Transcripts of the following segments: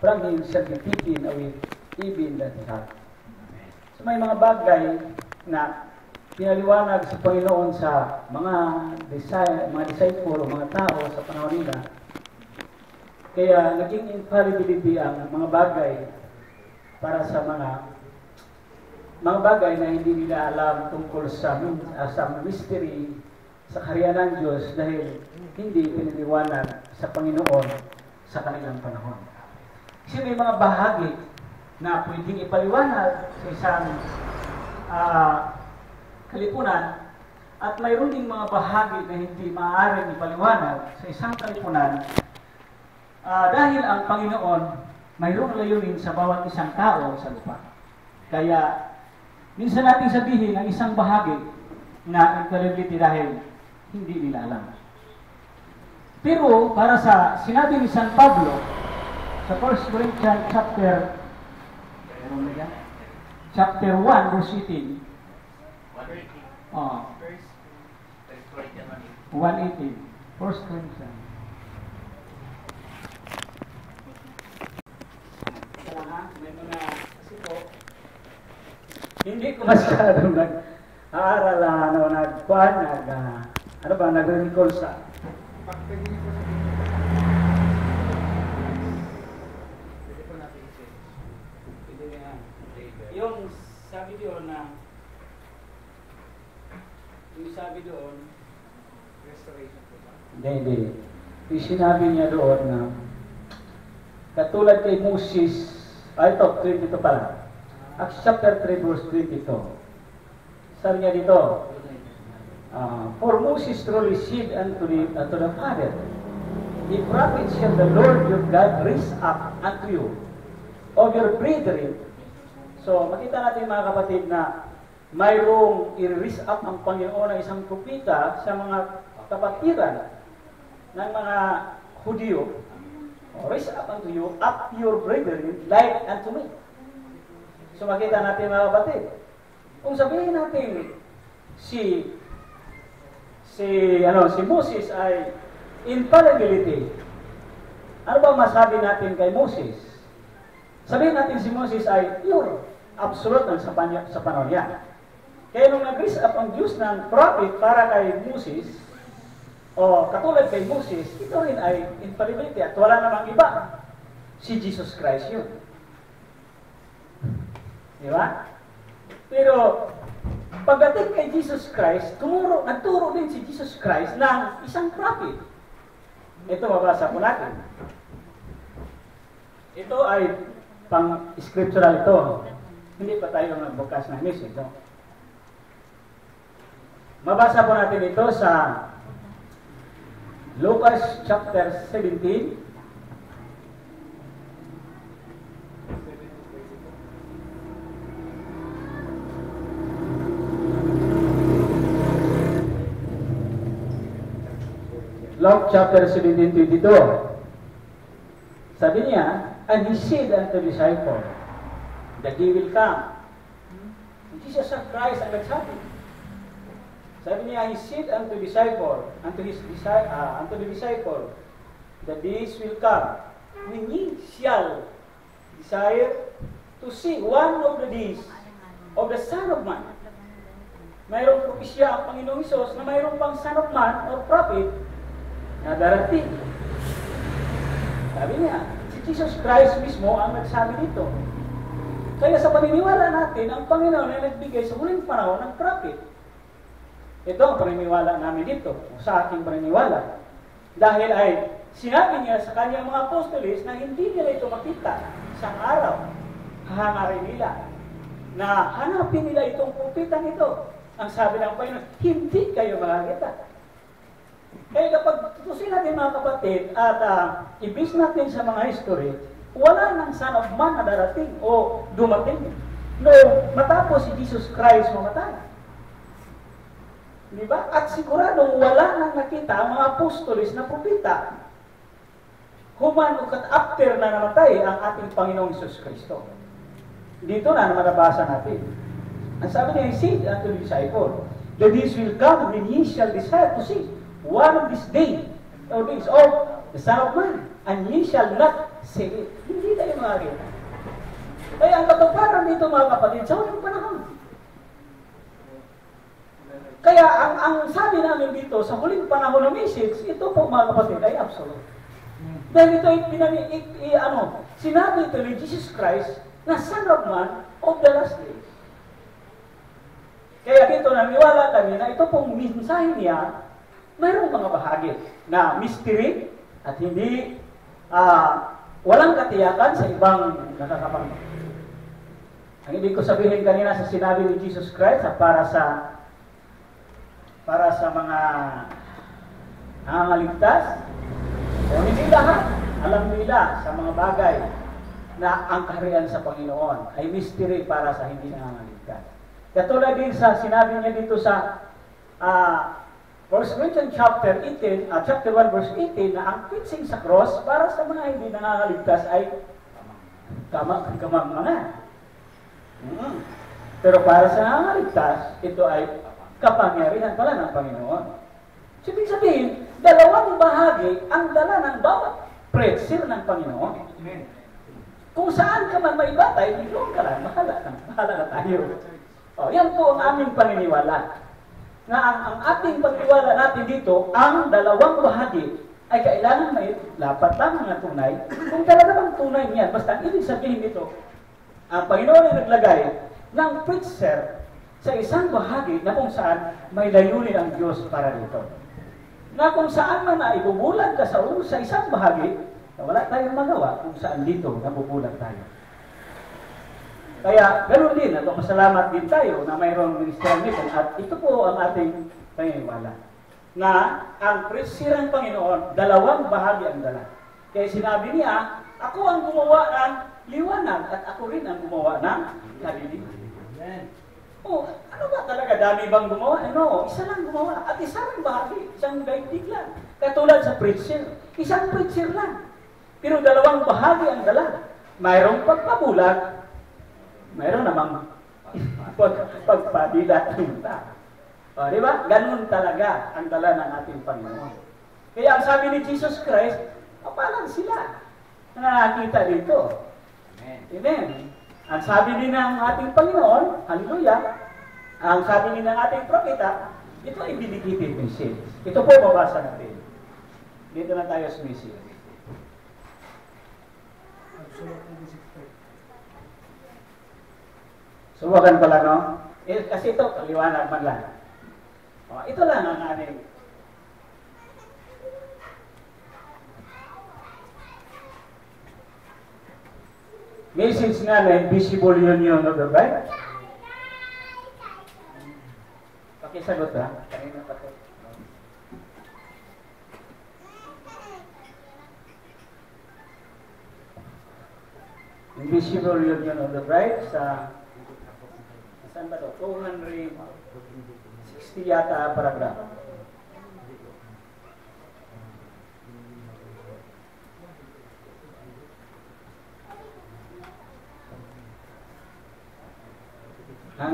from Him shall be taken away even that heart. So may mga bagay na pinaliwanag sa Panginoon sa mga disciple, mga disciple o mga tao sa panahon nila. Kaya naging infallibility ang mga bagay para sa mga mga bagay na hindi nila alam tungkol sa, uh, sa mystery sa kaharian ng Diyos dahil hindi piniliwanag sa Panginoon sa kanilang panahon. Kasi may mga bahagi na pwedeng ipaliwanag sa isang uh, kalipunan at mayroon ding mga bahagi na hindi maaaring ipaliwanag sa isang kalipunan uh, dahil ang Panginoon mayroong layunin sa bawat isang tao sa lupa. Kaya minsan natin sabihin ang isang bahagi na infallibility dahil hindi nila alam. Pero para sa sinabi ni San Pablo sa 1 Corinthians chapter chapter 1 verse 18 Oh. 118. First Corinthians. May mga, kasi po, hindi ko masyadong nag-aaral na ano, nag-kuhan, nag, uh, ano ba, nag-recall sa yung sabi doon na yung sabi doon, Restoration po ba? hindi, hindi. Yung sinabi niya doon na katulad kay Moses, ay ito, 3 dito pala. Acts chapter 3 verse 3 dito. Sabi niya dito, uh, For Moses truly said unto the, unto the Father, The prophet shall the Lord your God raise up unto you of your brethren. So, makita natin mga kapatid na mayroong i-raise up ang Panginoon ng isang propita sa mga kapatiran ng mga Hudyo. Raise up unto you, up your brethren, like unto me. So makita natin mga kapatid. Kung sabihin natin si si ano si Moses ay infallibility. Ano ba masabi natin kay Moses? Sabihin natin si Moses ay pure, absolute sa, panya, sa panahon niya. Kaya nung nag-raise up ang Diyos ng prophet para kay Moses, o katulad kay Moses, ito rin ay infallibility at wala namang iba. Si Jesus Christ yun. Di ba? Pero, pagdating kay Jesus Christ, tumuro, nagturo din si Jesus Christ ng isang prophet. Ito, mabasa po natin. Ito ay pang-scriptural ito. Hindi pa tayo nagbukas ng message. No? Mabasa po natin ito sa Lucas chapter 17. Luke chapter 17, 22. Sabi niya, And he said unto the disciple, that he will come. Jesus Christ ang nagsabi. Sabi niya, he said unto disciple, unto his uh, unto the disciple, the days will come when ye shall desire to see one of the days of the Son of Man. Mayroong propesya ang Panginoong Isos na mayroong pang Son of Man or prophet na darating. Sabi niya, si Jesus Christ mismo ang nagsabi dito. Kaya sa paniniwala natin, ang Panginoon ay nagbigay sa huling panahon ng prophet. Ito ang paniniwala namin dito, sa aking paniniwala. Dahil ay sinabi niya sa kanyang mga apostolis na hindi nila ito makita sa araw. Hahangarin nila na hanapin nila itong pupitan ito. Ang sabi ng Panginoon, hindi kayo makakita. Kaya kapag tutusin natin mga kapatid at uh, ibis natin sa mga history, wala nang Son of Man na darating o dumating. No, matapos si Jesus Christ mamatay. Di ba? At sigurado wala nang nakita ang mga apostolis na propita. Human ukat after na namatay ang ating Panginoong Jesus Kristo. Dito na naman nabasa natin. Ang sabi niya, said unto the disciple, The days will come when ye shall desire to see one of this day, or days of the Son of Man, and ye shall not see it. Hindi tayo January. Kaya ang katuparan dito mga kapatid, sa huling panahon. Kaya ang, ang sabi namin dito, sa huling panahon ng message, ito po mga kapatid ay absolute. Dahil ito ay pinani, i, i- ano, sinabi ito ni Jesus Christ na Son of Man of the last days. Kaya dito naniwala kami na ito pong mensahe niya, mayroong mga bahagi na mystery at hindi ah, walang katiyakan sa ibang nakakapang. Ang ibig ko sabihin kanina sa sinabi ni Jesus Christ para sa para sa mga nangangaligtas o hindi lahat alam nila sa mga bagay na ang kaharian sa Panginoon ay mystery para sa hindi nangangaligtas. Katulad din sa sinabi niya dito sa ah, 1 Corinthians chapter 18, ah, chapter 1 verse 18 na ang preaching sa cross para sa mga hindi nangangaligtas ay kamang kamang mga. Mm. Pero para sa nangangaligtas, ito ay kapangyarihan pala ng Panginoon. Ibig sabihin, dalawang bahagi ang dala ng bawat preacher ng Panginoon. Amen. Kung saan ka man may batay, doon ka lang, bahala na, bahala na tayo. O, yan po ang aming paniniwala. Na ang, ang ating paniniwala natin dito, ang dalawang bahagi ay kailangan may lapat lang mga tunay. Kung talaga bang tunay niyan, basta ang ibig sabihin dito, ang Panginoon ay naglagay ng preacher sa isang bahagi na kung saan may layunin ang Diyos para dito. Na kung saan man na ibubulag ka sa, sa isang bahagi, na wala tayong magawa kung saan dito nabubulag tayo. Kaya ganoon din, at masalamat din tayo na mayroong ministerial mission at ito po ang ating paniniwala. Na ang preacher ng Panginoon, dalawang bahagi ang dala. Kaya sinabi niya, ako ang gumawa ng liwanag at ako rin ang gumawa ng kaliliwan. Oh, ano ba talaga? Dami bang gumawa? Ano? Isa lang gumawa. At isa lang bahagi. Isang daigdig lang. Katulad sa preacher. Isang preacher lang. Pero dalawang bahagi ang dala. Mayroong pagpabulag. Mayroon namang pag, pagpadilat ng tao. O, di ba? Ganun talaga ang dala ng ating Panginoon. Kaya ang sabi ni Jesus Christ, papalang sila na nakakita dito. Amen. Ang sabi din ng ating Panginoon, hallelujah, ang sabi din ng ating propeta, ito ay binigitid message. Ito po babasa natin. Dito na tayo sa message. Suwagan pala, no? Eh, kasi ito, kaliwanag man lang. O, ito lang ang ating message namin, visible union of the bride. Pakisagot ha. Kanina pa. Invisible union of the bride sa saan ba to? 260 yata paragraph.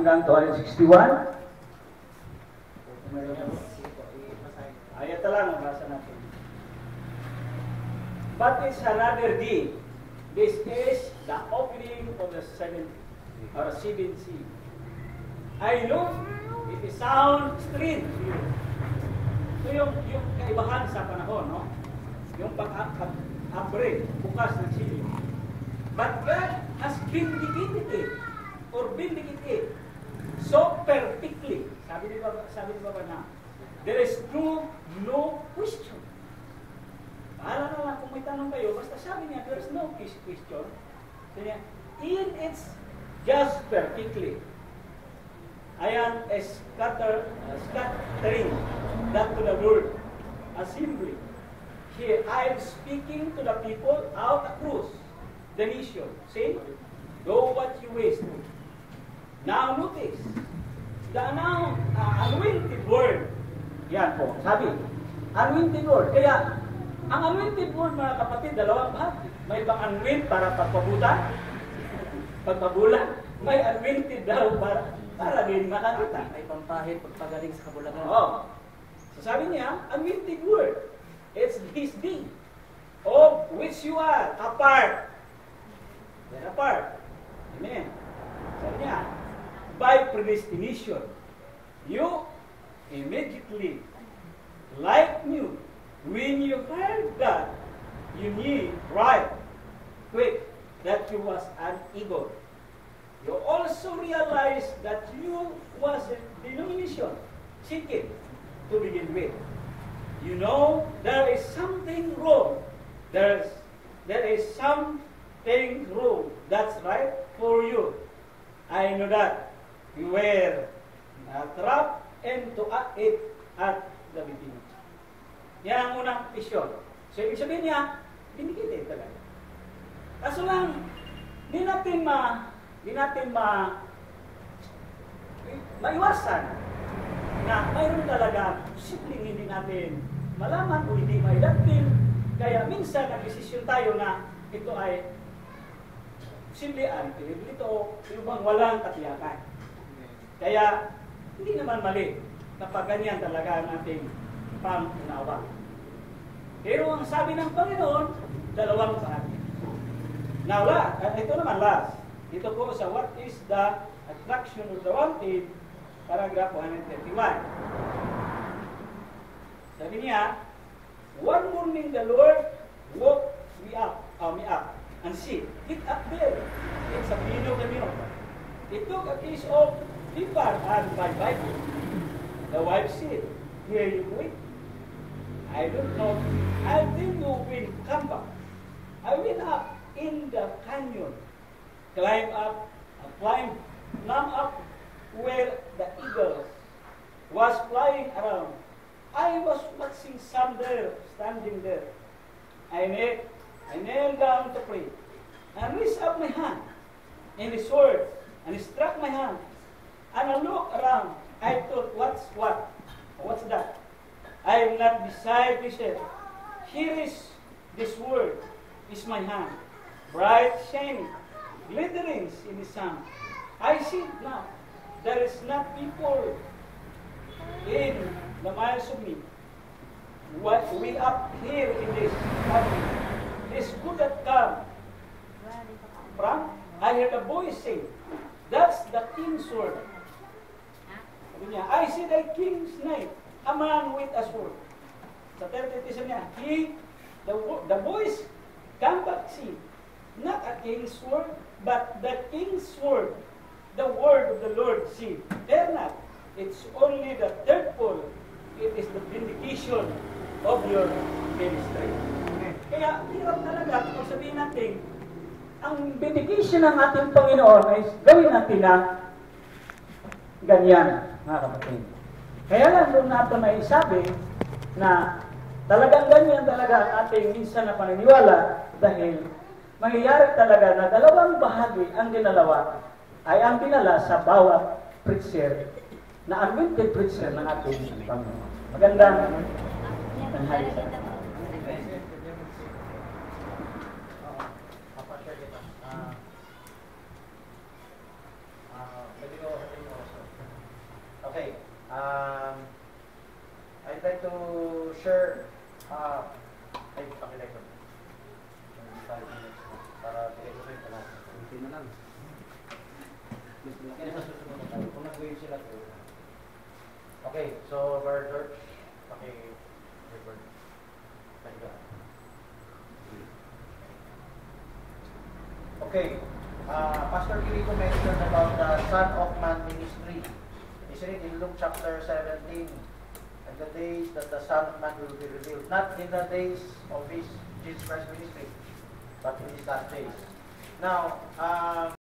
Hanggang 261. Ayat lang ang basa natin. But it's another day. This is the opening of the seventh or seventh sea. I look, it is sound strange. So yung, yung kaibahan sa panahon, no? Yung pag-abre, bukas ng sili. But God has vindicated it or vindicated so perfectly. Sabi ni Baba, sabi ni Baba na, there is no, no question. Para na lang kung may tanong kayo, basta sabi niya, there is no question. Sabi niya, in its just perfectly. Am a scatter, uh, scattering that to the world assembly. Here I am speaking to the people out across the nation. See, do what you wish. Now notice, the anoint, uh, anointed word. Yan po, sabi, anointed word. Kaya, ang anointed word mga kapatid, dalawang bahagi. May bang anoint para pagpabuta? Pagpabulan? May anointed daw para, para din makakita. May pampahid pagpagaling sa kabulagan. Oo. So sabi niya, anointed word. It's His deed of which you are a part. They're apart. Amen. Sabi niya, by predestination, you immediately, like knew, when you heard that, you knew right quick that you was an ego. You also realize that you was a denomination, seeking to begin with. You know there is something wrong. There's there is something wrong. That's right for you. I know that you were trapped into it at the beginning. Yan ang unang vision. So, ibig sabihin niya, dinikit talaga. Kaso lang, di natin ma, di natin ma, maiwasan na mayroon talaga posibleng hindi natin malaman o hindi maidating. Kaya minsan nag-desisyon tayo na ito ay posible ay ito o bang walang katiyakan. Kaya hindi naman mali kapag ganyan talaga ang ating pang-unawa. Pero ang sabi ng Panginoon, dalawang parati. Now, la, uh, ito naman last. Dito po sa what is the attraction of the wanted, paragraph 131. Sabi niya, one morning the Lord woke me up, uh, me up, and see, get up there. It's a Pino Camino. He took a piece of paper and my Bible. The wife said, here you wait. I don't know. I think you will come back. I went up in the canyon, climb up, climb, climb up where the eagles was flying around. I was watching some there, standing there. I knelt, I knelt down to pray, and raised up my hand in the sword, and he struck my hand. And I looked around. I thought, what's what? What's that? I am not beside myself. Here is this word, is my hand, bright shining, glittering in the sun. I see it now. There is not people in the miles of me. What we up here in this country, this good have come from. I heard a voice say, "That's the king's sword." Sabi niya, I see the king's knife, a man with a sword. Sa 33 niya, he, the, the voice, come back see, not a king's sword, but the king's sword, the word of the Lord see. Dare not, it's only the third pole, it is the vindication of your ministry. Kaya, hirap talaga kung sabihin natin, ang vindication ng ating Panginoon ay gawin natin na ganyan, mga kapatid. Kaya lang doon natin may sabi na talagang ganyan talaga ang ating minsan na paniniwala dahil mangyayari talaga na dalawang bahagi ang dinalawa ay ang dinala sa bawat preacher na anointed preacher ng ating Panginoon. Magandang tanghali sa atin. Um, I'd like to share uh, ay, pakilay ko. Para bigay ko. Kunti na lang. Kaya sa susunod na tayo. Kung nag-wave sila to. Okay, so Brother George, paki-record. Thank you. Okay, uh, Pastor Kirico mentioned about the Son of Man ministry. Isn't it in Luke chapter 17? And the days that the Son of Man will be revealed. Not in the days of his Jesus Christ ministry, but in his last days. Now, um,